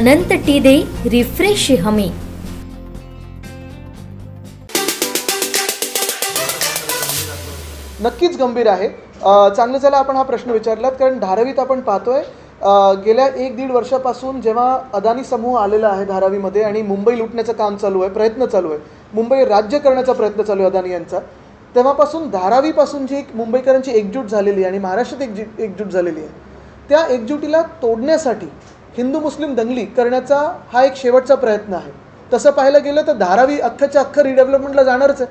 अनंत T दे refresh हमी. नक्कीच गंभीर आहे. चांगलं झालं आपण हा प्रश्न विचारलात कारण धारावीत आपण पाहतोय गेल्या एक दीड वर्षापासून जेव्हा अदानी समूह आलेला आहे धारावीमध्ये आणि मुंबई लुटण्याचं काम चालू आहे प्रयत्न चालू आहे मुंबई राज्य करण्याचा प्रयत्न चालू आहे अदानी यांचा तेव्हापासून धारावीपासून जी एक मुंबईकरांची एकजूट झालेली आहे आणि महाराष्ट्रात एकजूट एकजूट झालेली आहे त्या एकजुटीला तोडण्यासाठी हिंदू मुस्लिम दंगली करण्याचा हा एक शेवटचा प्रयत्न आहे. तसं पाहायला गेलं तर धारावी अख्खच्या अख्खं रिडेव्हलपमेंटला जाणारच आहे.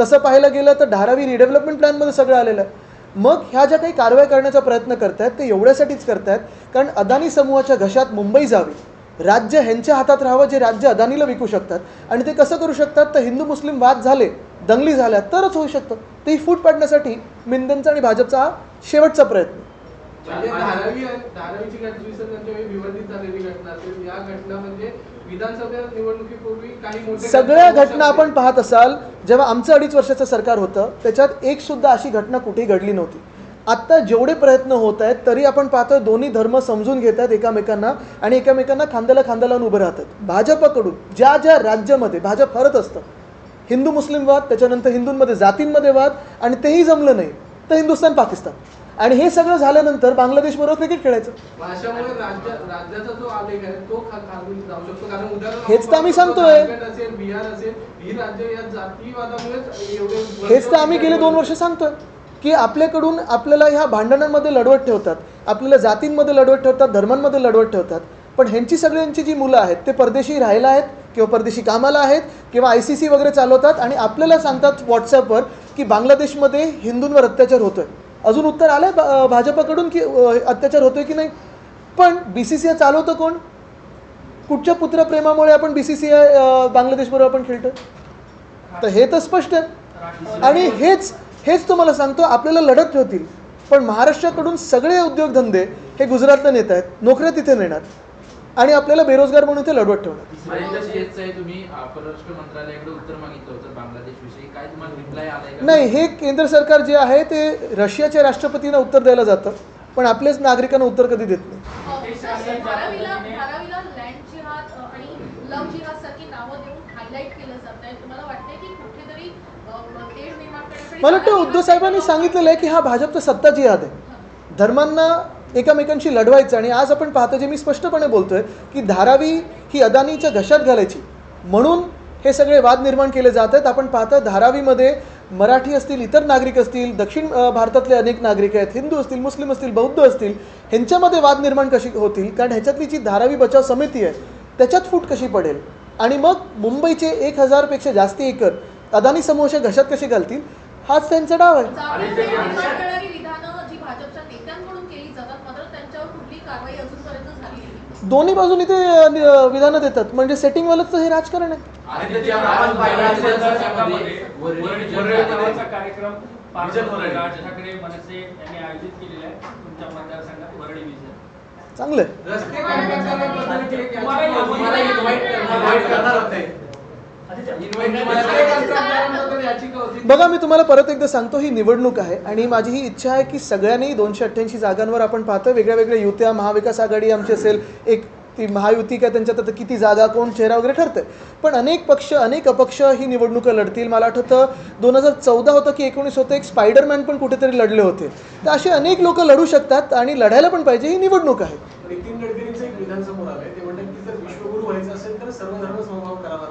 तसं पाहायला गेलं तर धारावी रिडेव्हलपमेंट प्लॅनमध्ये सगळं आलेलं आहे. मग ह्या ज्या काही कारवाई करण्याचा प्रयत्न करतायत ते एवढ्यासाठीच करतायत कारण अदानी समूहाच्या घशात मुंबई जावी राज्य ह्यांच्या हातात राहावं जे राज्य अदानीला विकू शकतात. आणि ते कसं करू शकतात? तर हिंदू मुस्लिम वाद झाले दंगली झाल्या तरच होऊ शकतं. ते ही फूट पाडण्यासाठी मिंदनचा आणि भाजपचा हा शेवटचा प्रयत्न. धारावी धारावीची घटना विसर्जनाच्या वेळी विवर्धित झालेली घटना असेल. या घटना म्हणजे विधानसभा निवडणुकीपूर्वी काही मोठे सगळ्या घटना आपण पाहत असाल जेव्हा आमचं अडीच वर्षाचं सरकार होतं त्याच्यात एक सुद्धा अशी घटना कुठेही घडली नव्हती. आत्ता जेवढे प्रयत्न होत आहेत तरी आपण पाहतोय दोन्ही धर्म समजून घेत आहेत एकामेकांना आणि एकामेकांना खांद्याला खांदा लावून उभं राहतात. भाजपकडून ज्या ज्या राज्यामध्ये भाजप हरत असतं हिंदू मुस्लिम वाद त्याच्यानंतर हिंदूंमध्ये जातींमध्ये वाद आणि तेही जमलं नाही तर हिंदुस्थान पाकिस्तान. आणि हे सगळं झाल्यानंतर बांगलादेशबरोबर क्रिकेट खेळायचं. हेच तर आम्ही सांगतोय. हेच तर आम्ही गेले दोन वर्ष सांगतोय. की आपल्याकडून आपल्याला ह्या भांडणांमध्ये लढवत ठेवतात. आपल्याला जातींमध्ये लढवत ठेवतात धर्मांमध्ये लढवत ठेवतात. पण ह्यांची सगळ्यांची जी मुलं आहेत ते परदेशी राहायला आहेत किंवा परदेशी कामाला आहेत किंवा आय सी सी वगैरे चालवतात आणि आपल्याला सांगतात व्हॉट्सॲपवर की बांगलादेशमध्ये हिंदूंवर अत्याचार होतोय. अजून उत्तर आलं आहे भाजपकडून की अत्याचार होतोय की नाही? पण बी सी सी आय चालवतं कोण? कुठच्या पुत्रप्रेमामुळे आपण बी सी सी आय बांगलादेशबरोबर आपण खेळतो तर हे तर स्पष्ट आहे. आणि हेच हेच तुम्हाला सांगतो आपल्याला लढत ठेवतील. पण महाराष्ट्राकडून सगळे उद्योगधंदे हे गुजरातला नेत आहेत नोकऱ्या तिथे नेणार. आणि आपल्याला बेरोजगार म्हणून ते लढवत ठेवणार. महेंद्र शेठचं आहे तुम्ही अ, परराष्ट्र मंत्रालयाकडे उत्तर मागितलं होतं बांगलादेश विषयी काय तुम्हाला रिप्लाय आलाय का? नाही हे केंद्र सरकार जे आहे ते रशियाच्या राष्ट्रपतींना उत्तर द्यायला जातं पण आपल्याच नागरिकांना उत्तर कधी देत नाही. मला वाटतं उद्धव साहेबांनी सांगितलेलं आहे की हा भाजपचा सत्ता जिहाद आहे धर्मांना एकामेकांशी लढवायचं आणि आज आपण पाहतो जे मी स्पष्टपणे बोलतोय की धारावी ही अदानीच्या घशात घालायची. म्हणून हे सगळे वाद निर्माण केले जात आहेत. आपण पाहतो धारावीमध्ये मराठी असतील इतर नागरिक असतील दक्षिण भारतातले अनेक नागरिक आहेत हिंदू असतील मुस्लिम असतील बौद्ध असतील ह्यांच्यामध्ये वाद निर्माण कशी होतील? कारण ह्याच्यातली जी धारावी बचाव समिती आहे त्याच्यात फूट कशी पडेल? आणि मग मुंबईचे एक हजारपेक्षा जास्त एकर अदानी समूहाच्या घशात कसे घालतील? हाच त्यांचा डाव आहे जातीय तेढ निर्माण करणारी विधानं जी भाजपच्या नेत्यांकडून केली जातात मात्र त्यांच्यावर कुठली कारवाई अजूनपर्यंत झाली नाही दोन्ही बाजूनी ते विधानं देतात. म्हणजे सेटिंगवालंच हे राजकारण आहे. चांगलं आहे. बघा मी तुम्हाला परत एकदा सांगतो ही निवडणूक आहे आणि माझी ही इच्छा आहे की सगळ्यांनी दोनशे अठ्ठ्याऐंशी जागांवर आपण पाहतो वेगळ्या वेगळ्या युत्या महाविकास आघाडी आमची असेल एक ती महायुती काय त्यांच्यात आता किती जागा कोण चेहरा वगैरे ठरतंय. पण अनेक पक्ष अनेक अपक्ष ही निवडणुका लढतील. मला आठवतं दोन हजार चौदा होतं की एकोणीस होतं एक स्पायडरमॅन पण कुठेतरी लढले होते. तर असे अनेक लोक लढू शकतात आणि लढायला पण पाहिजे ही निवडणूक आहे. नितीन गडकरींचं एक विधान समोर आलंय ते म्हणतात की जर विश्वगुरु व्हायचं असेल तर सर्व धर्म समभाव करावा.